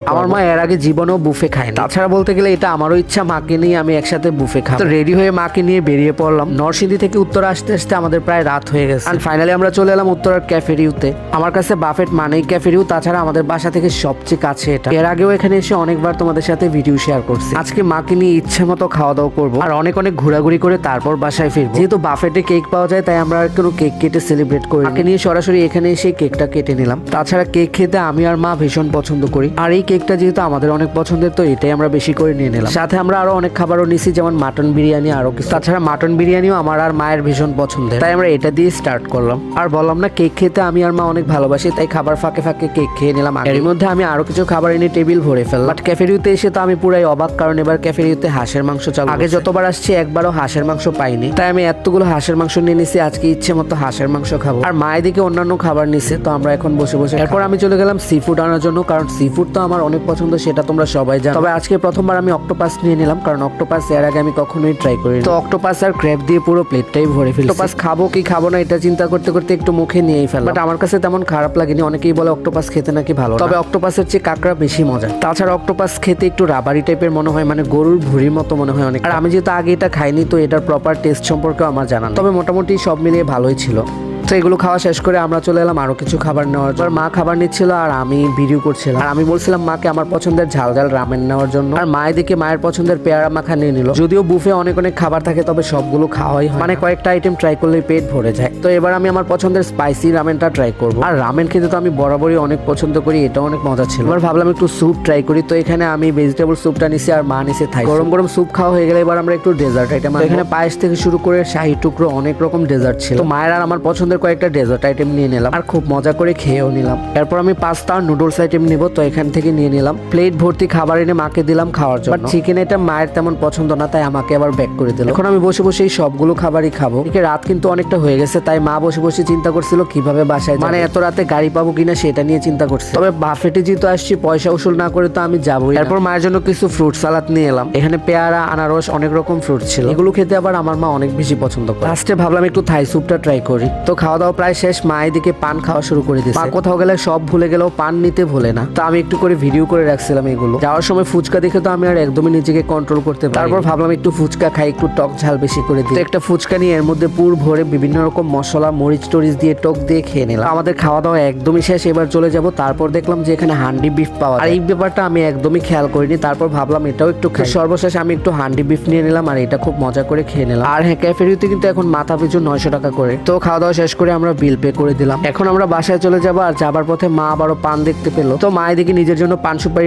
আমার মা এর আগে জীবনেও বুফে খায় না তাছাড়া বলতে গেলে এটা আমারও ইচ্ছা, মাকে নিয়ে আমি একসাথে বুফে খাই তো রেডি হয়ে মাকে নিয়ে বেরিয়ে পড়লাম। নরসিংদী থেকে উত্তর আসতে আসতে আমাদের প্রায় রাত হয়ে গেছে। আর ফাইনালি আমরা চলে এলাম উত্তরার ক্যাফেরিউতে। আমার কাছে বাফেট মানেই ক্যাফেরিউ, তাছাড়া আমাদের বাসা থেকে সবচেয়ে কাছে এটা। এর আগেও এখানে এসে অনেকবার তোমাদের সাথে ভিডিও শেয়ার করছি। আজকে মাকে নিয়ে ইচ্ছে মতো খাওয়া দাওয়া করব। আর অনেক অনেক ঘোরাঘুরি করে তারপর বাসায় ফিরবো। যেহেতু বাফেটে কেক পাওয়া যায়, তাই আমরা আর কোনো কেক কেটে সেলিব্রেট করি মাকে নিয়ে সরাসরি এখানে এসে কেকটা কেটে নিলাম। তাছাড়া কেক খেতে আমি আর মা ভীষণ পছন্দ করি। আর এই কেকটা যেহেতু আমাদের অনেক পছন্দের তো এটাই আমরা বেশি করে নিয়ে নিলাম। সাথে আমরা আরও অনেক খাবারও নিছি যেমন মাটন বিরিয়ানি আরও কিছু। তাছাড়া মাটন বিরিয়ানিও আমার আর মায়ের ভীষণ পছন্দের। তাই আমরা এটা দিয়ে স্টার্ট করলাম। আর বললাম না কেক খেতে আমি আর মা অনেক ভালোবাসি তাই খাবার ফাঁকে ফাঁকে কেক খেয়ে নিলাম এর মধ্যে আমি আরও কিছু খাবার এনে টেবিল ভরে ফেললাম। বাট ক্যাফেরিউতে এসে তো আমি পুরাই অবাক কারণ এবার ক্যাফেরিউতে হাঁসের মাংস চালু আগে যতবার আসছি একবারও হাঁসের মাংস পাইনি। তাই আমি এতগুলো হাঁসের মাংস নিয়ে নিছি আজকে ইচ্ছে মতো হাঁসের মাংস খাব। আর মায়ের দিকে অন্যান্য খাবার নিছে তো আমরা এখন বসে বসে এরপর আমি চলে গেলাম সি ফুড আনার জন্য কারণ সি ফুড তো আমার অনেক পছন্দ, সেটা তোমরা সবাই জানো। তবে আজকে প্রথমবার আমি অক্টোপাস নিয়ে নিলাম, কারণ অক্টোপাস এর আগে আমি কখনোই ট্রাই করি তো অক্টোপাস আর ক্র্যাব দিয়ে পুরো প্লেটটাই ভরে ফেলি অক্টোপাস খাব কি খাব না, এটা চিন্তা করতে করতে একটু মুখে নিয়েই ফেললাম। বাট আমার কাছে তেমন খারাপ লাগেনি, অনেকেই বলে অক্টোপাস খেতে নাকি ভালো। তবে অক্টোপাসের চেয়ে কাঁকড়া বেশি মজা তাছাড়া অক্টোপাস খেতে একটু রাবারি টাইপের মনে হয় মানে গরুর ভুঁড়ির মতো মনে হয় অনেক আর আমি যেহেতু আগে এটা খাইনি, তো এটার প্রপার টেস্ট সম্পর্কেও আমার জানা তবে মোটামুটি সব মিলিয়ে ভালোই ছিল। তো এগুলো খাওয়া শেষ করে আমরা চলে এলাম আরও কিছু খাবার নেওয়ার পর মা খাবার নিচ্ছিল আর আমি ভিডিও করছিলাম। আর আমি বলছিলাম, মাকে আমার পছন্দের ঝাল ঝাল রামেন নেওয়ার জন্য। আর মায়ের দিকে মায়ের পছন্দের পেয়ারা মাখা নিয়ে নিল। যদিও বুফে অনেক অনেক খাবার থাকে, তবে সবগুলো খাওয়াই হয় মানে কয়েকটা আইটেম ট্রাই করলে পেট ভরে যায়। তো এবার আমি আমার পছন্দের স্পাইসি রামেনটা ট্রাই করব। আর রামেন খেতে তো আমি বরাবরই অনেক পছন্দ করি এটা অনেক মজা ছিল। এবার ভাবলাম একটু স্যুপ ট্রাই করি। তো এখানে আমি ভেজিটেবল স্যুপটা নিছি আর মা নিছে থাই গরম গরম স্যুপ খাওয়া হয়ে গেলে এবার আমরা একটু ডেজার্ট আইটেম এখানে পায়েস থেকে শুরু করে শাহি টুকরো অনেক রকম ডেজার্ট ছিল। তো মায়ের আর আমার পছন্দের কয়েকটা ডেজার্ট আইটেম নিয়ে নিলাম আর খুব মজা করে খেয়েও নিলাম। এরপর আমি পাস্তা নুডলস আইটেম নিব, তো এখান থেকে নিয়ে নিলাম। প্লেট ভর্তি খাবার এনে মাকে দিলাম খাওয়ার জন্য। চিকেন এটা মায়ের তেমন পছন্দ না, তাই আমাকে আবার ব্যাক করে দিল। এখন আমি বসে বসে এই সবগুলো খাবারই খাব। এদিকে রাত কিন্তু অনেকটা হয়ে গেছে, তাই মা বসে বসে চিন্তা করছিল কীভাবে বাসায় মানে এত রাতে গাড়ি পাবো কিনা সেটা নিয়ে চিন্তা করছে। তবে বাফেটে যেহেতু আসছি, পয়সা উসুল না করে তো আমি যাব এরপর মায়ের জন্য কিছু ফ্রুট সালাদ নিয়ে এলাম। এখানে পেয়ারা, আনারস অনেক রকম ফ্রুট ছিল। এগুলো খেতে আবার আমার মা অনেক বেশি পছন্দ করে। লাস্টে ভাবলাম একটু থাই স্যুপটা ট্রাই করি। তো খাওয়া দাওয়া প্রায় শেষ, মা এদিকে পান খাওয়া শুরু করে দিয়েছে। কোথাও গেলে সব ভুলে গেলেও পান নিতে ভুলে না। তো আমি একটু করে ভিডিও করে রাখছিলাম এগুলো। যাওয়ার সময় ফুচকা দেখে তো আমি আর একদমই নিজেকে কন্ট্রোল করতে পারি তারপর ভাবলাম একটু ফুচকা খাই, একটু টক ঝাল বেশি করে দিই। একটা ফুচকা নিয়ে এর মধ্যে পুর ভরে বিভিন্ন রকম মশলা, মরিচ টরিচ দিয়ে টক দিয়ে খেয়ে নিলাম। আমাদের খাওয়া দাওয়া একদমই শেষ, এবার চলে যাব। তারপর দেখলাম যে এখানে হান্ডি বিফ পাওয়া আর এই ব্যাপারটা আমি একদমই খেয়াল করিনি। তারপর ভাবলাম এটাও একটু সর্বশেষ আমি একটু হান্ডি বিফ নিয়ে নিলাম আর এটা খুব মজা করে খেয়ে নিলাম। আর হ্যাঁ ক্যাফেরিতে কিন্তু এখন মাথা পিছু নয়শো টাকা করে। তো খাওয়া দাওয়া শেষ করে আমরা বিল পে করে দিলাম। এখন আমরা বাসায় চলে যাব আর যাবার পথে মা আবারও পান দেখতে পেল। তো মা এদিকে নিজের জন্য পান সুপারি